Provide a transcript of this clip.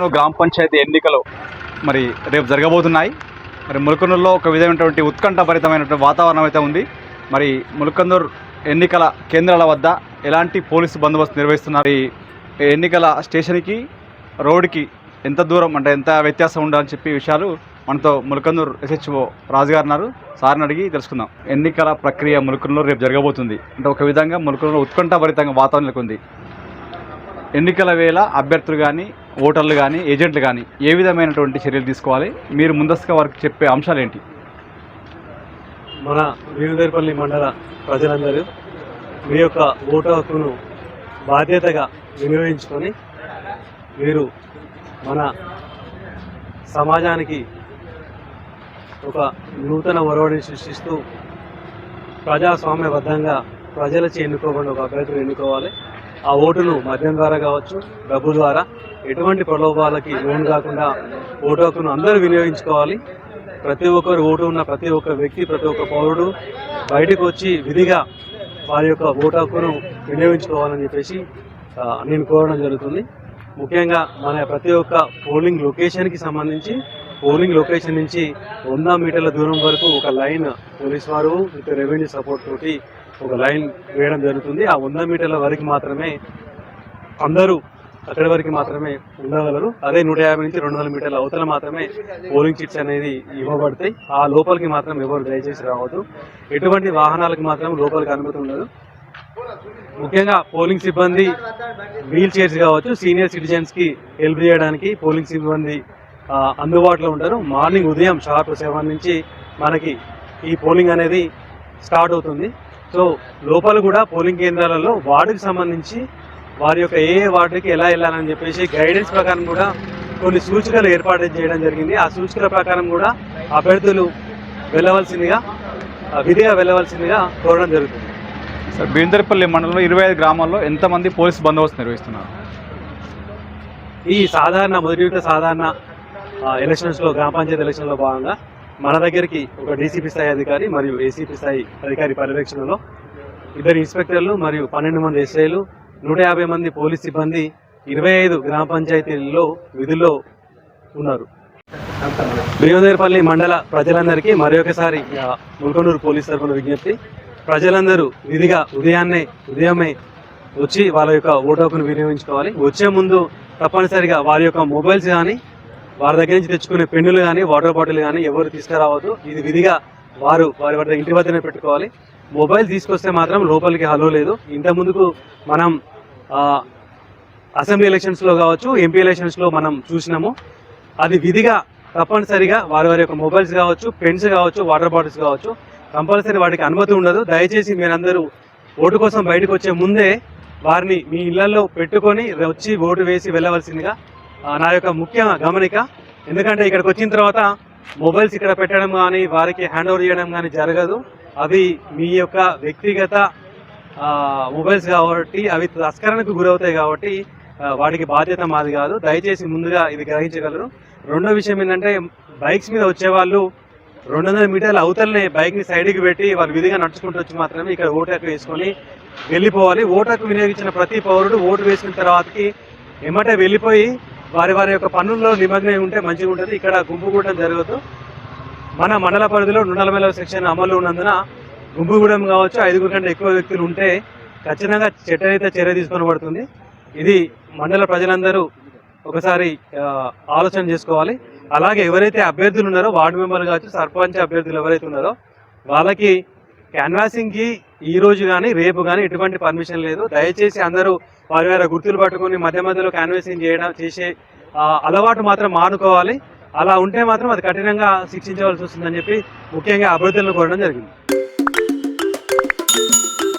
గ్రామ పంచాయతీ ఎన్నికలు మరి రేపు జరగబోతున్నాయి. మరి ములకనూరులో ఒక విధమైనటువంటి ఉత్కంఠభరితమైనటువంటి వాతావరణం అయితే ఉంది. మరి ములకందూరు ఎన్నికల కేంద్రాల వద్ద ఎలాంటి పోలీసు బందోబస్తు నిర్వహిస్తున్నారు? ఈ ఎన్నికల స్టేషన్కి రోడ్డుకి ఎంత దూరం అంటే ఎంత వ్యత్యాసం ఉండాలని చెప్పి విషయాలు మనతో ములకందూరు ఎస్హెచ్ఓ రాజుగారు ఉన్నారు. సార్ని అడిగి తెలుసుకుందాం. ఎన్నికల ప్రక్రియ ములకనూరు రేపు జరగబోతుంది. అంటే ఒక విధంగా ములకనూరు ఉత్కంఠభరితంగా వాతావరణం ఉంది ఎన్నికల వేళ అభ్యర్థులు కానీ ఓటర్లు కానీ ఏజెంట్లు కానీ ఏ విధమైనటువంటి చర్యలు తీసుకోవాలి? మీరు ముందస్తుగా వారికి చెప్పే అంశాలు ఏంటి మన వీరుదేపల్లి మండల ప్రజలందరూ మీ యొక్క ఓటు హక్కును బాధ్యతగా వినియోగించుకొని మీరు మన సమాజానికి ఒక నూతన ఒరవడిని సృష్టిస్తూ ప్రజాస్వామ్యబద్ధంగా ప్రజలచే ఎన్నుకోకుండా ఒక అభ్యర్థులు ఎన్నుకోవాలి. ఆ ఓటును మద్యం ద్వారా కావచ్చు డబ్బు ద్వారా ఎటువంటి ప్రలోభాలకి లోన్ కాకుండా ఓటు హక్కును అందరూ వినియోగించుకోవాలి. ప్రతి ఒక్కరు ఓటు ఉన్న ప్రతి ఒక్క వ్యక్తి ప్రతి ఒక్క పౌరుడు బయటకు వచ్చి విధిగా వారి యొక్క ఓటు హక్కును వినియోగించుకోవాలని చెప్పేసి నేను కోరడం జరుగుతుంది. ముఖ్యంగా మన ప్రతి ఒక్క పోలింగ్ లొకేషన్కి సంబంధించి పోలింగ్ లొకేషన్ నుంచి వంద మీటర్ల దూరం వరకు ఒక లైన్ పోలీస్ వారు విత్ రెవెన్యూ సపోర్ట్ తోటి ఒక లైన్ వేయడం జరుగుతుంది. ఆ వంద మీటర్ల వరకు మాత్రమే అందరూ అక్కడి వరకు మాత్రమే ఉండగలరు. అదే నూట యాభై నుంచి రెండు వందల మీటర్ల అవతల మాత్రమే పోలింగ్ చిట్స్ అనేది ఇవ్వబడతాయి. ఆ లోపలికి మాత్రం ఎవరు దయచేసి రావద్దు. ఎటువంటి వాహనాలకు మాత్రం లోపలికి అనుమతి ఉండదు. ముఖ్యంగా పోలింగ్ సిబ్బంది వీల్ చైర్స్ కావచ్చు సీనియర్ సిటిజన్స్కి హెల్ప్ చేయడానికి పోలింగ్ సిబ్బంది అందుబాటులో ఉంటారు. మార్నింగ్ ఉదయం షార్ప్ సెవెన్ నుంచి మనకి ఈ పోలింగ్ అనేది స్టార్ట్ అవుతుంది. సో లోపల కూడా పోలింగ్ కేంద్రాలలో వార్డుకి సంబంధించి వారి యొక్క ఏ ఏ వార్డుకి ఎలా వెళ్ళాలని చెప్పేసి గైడెన్స్ ప్రకారం కూడా కొన్ని సూచికలు ఏర్పాటు చేయడం జరిగింది. ఆ సూచికల ప్రకారం కూడా అభ్యర్థులు వెళ్ళవలసిందిగా విధిగా వెళ్ళవలసిందిగా కోరడం జరుగుతుంది. సార్ బీందర్పల్లి మండలంలో ఇరవై ఐదు గ్రామాల్లో ఎంతమంది పోలీసు బందోబస్తు నిర్వహిస్తున్నారు? ఈ సాధారణ మొదటి సాధారణ ఎలక్షన్స్లో ఎలక్షన్స్లో గ్రామ పంచాయతీ ఎలక్షన్లో భాగంగా మన దగ్గరికి ఒక డీసీపీ స్థాయి అధికారి మరియు ఏసీపీ స్థాయి అధికారి పర్యవేక్షణలో ఇద్దరు ఇన్స్పెక్టర్లు మరియు పన్నెండు మంది ఎస్ఐలు నూట యాభై మంది పోలీస్ సిబ్బంది ఇరవై ఐదు గ్రామ పంచాయతీల్లో విధుల్లో ఉన్నారు. భీమదేవరపల్లి మండల ప్రజలందరికీ మరొకసారి ఆ, పోలీస్ తరఫున విజ్ఞప్తి. ప్రజలందరూ విధిగా ఉదయాన్నే ఉదయమే వచ్చి వాళ్ళ యొక్క ఓటు హక్కును వినియోగించుకోవాలి. వచ్చే ముందు తప్పనిసరిగా వారి యొక్క మొబైల్స్ కానీ వారి దగ్గర నుంచి తెచ్చుకునే పెన్నులు కానీ వాటర్ బాటిల్ కానీ ఎవరు తీసుకురావద్దు. ఇది విధిగా వారు వారి వద్ద ఇంటి వద్దనే పెట్టుకోవాలి. మొబైల్ తీసుకొస్తే మాత్రం లోపలికి హలో లేదు. ఇంత ముందుకు మనం అసెంబ్లీ ఎలక్షన్స్లో కావచ్చు ఎంపీ ఎలక్షన్స్లో మనం చూసినాము. అది విధిగా తప్పనిసరిగా వారి వారి యొక్క మొబైల్స్ కావచ్చు పెన్స్ కావచ్చు వాటర్ బాటిల్స్ కావచ్చు కంపల్సరీ వాటికి అనుమతి ఉండదు. దయచేసి మీరందరూ ఓటు కోసం బయటకు వచ్చే ముందే వారిని మీ ఇళ్ళలో పెట్టుకొని వచ్చి ఓటు వేసి వెళ్ళవలసిందిగా నా యొక్క ముఖ్య గమనిక. ఎందుకంటే ఇక్కడికి వచ్చిన తర్వాత మొబైల్స్ ఇక్కడ పెట్టడం కానీ వారికి హ్యాండ్ ఓవర్ చేయడం కానీ జరగదు. అవి మీ యొక్క వ్యక్తిగత మొబైల్స్ కాబట్టి అవి తస్కరణకు గురవుతాయి కాబట్టి వాటికి బాధ్యత మాది కాదు. దయచేసి ముందుగా ఇది గ్రహించగలరు. రెండో విషయం ఏంటంటే బైక్స్ మీద వచ్చేవాళ్ళు రెండు వందల మీటర్ల అవతలనే బైక్ని సైడ్కి పెట్టి వాళ్ళు విధిగా నడుచుకుంటూ వచ్చి మాత్రమే ఇక్కడ ఓటు హక్కు వేసుకొని వెళ్ళిపోవాలి. ఓటు హక్కు వినియోగించిన ప్రతి పౌరుడు ఓటు వేసిన తర్వాతకి ఎమ్మటే వెళ్ళిపోయి వారి వారి యొక్క పనుల్లో నిమగ్నమై ఉంటే మంచిగా ఉంటుంది. ఇక్కడ గుంపుగూడడం జరగదు. మన మండల పరిధిలో రెండు నలభై నాలుగు సెక్షన్ అమలు ఉన్నందున గుంపుగూడెం కావచ్చు ఐదుగురు కంటే ఎక్కువ వ్యక్తులు ఉంటే ఖచ్చితంగా చట్టరీత చర్య తీసుకొని పడుతుంది. ఇది మండల ప్రజలందరూ ఒకసారి ఆలోచన చేసుకోవాలి. అలాగే ఎవరైతే అభ్యర్థులు ఉన్నారో వార్డు మెంబర్లు కావచ్చు సర్పంచ్ అభ్యర్థులు ఎవరైతే ఉన్నారో వాళ్ళకి క్యాన్వాసింగ్కి ఈ రోజు కానీ రేపు కానీ ఎటువంటి పర్మిషన్ లేదు. దయచేసి అందరూ వారి వారి గుర్తులు పట్టుకొని మధ్య మధ్యలో క్యాన్వాసింగ్ చేయడం చేసే అలవాటు మాత్రం మానుకోవాలి. అలా ఉంటే మాత్రం అది కఠినంగా శిక్షించవలసి వస్తుందని చెప్పి ముఖ్యంగా అభ్యర్థులను కోరడం జరిగింది.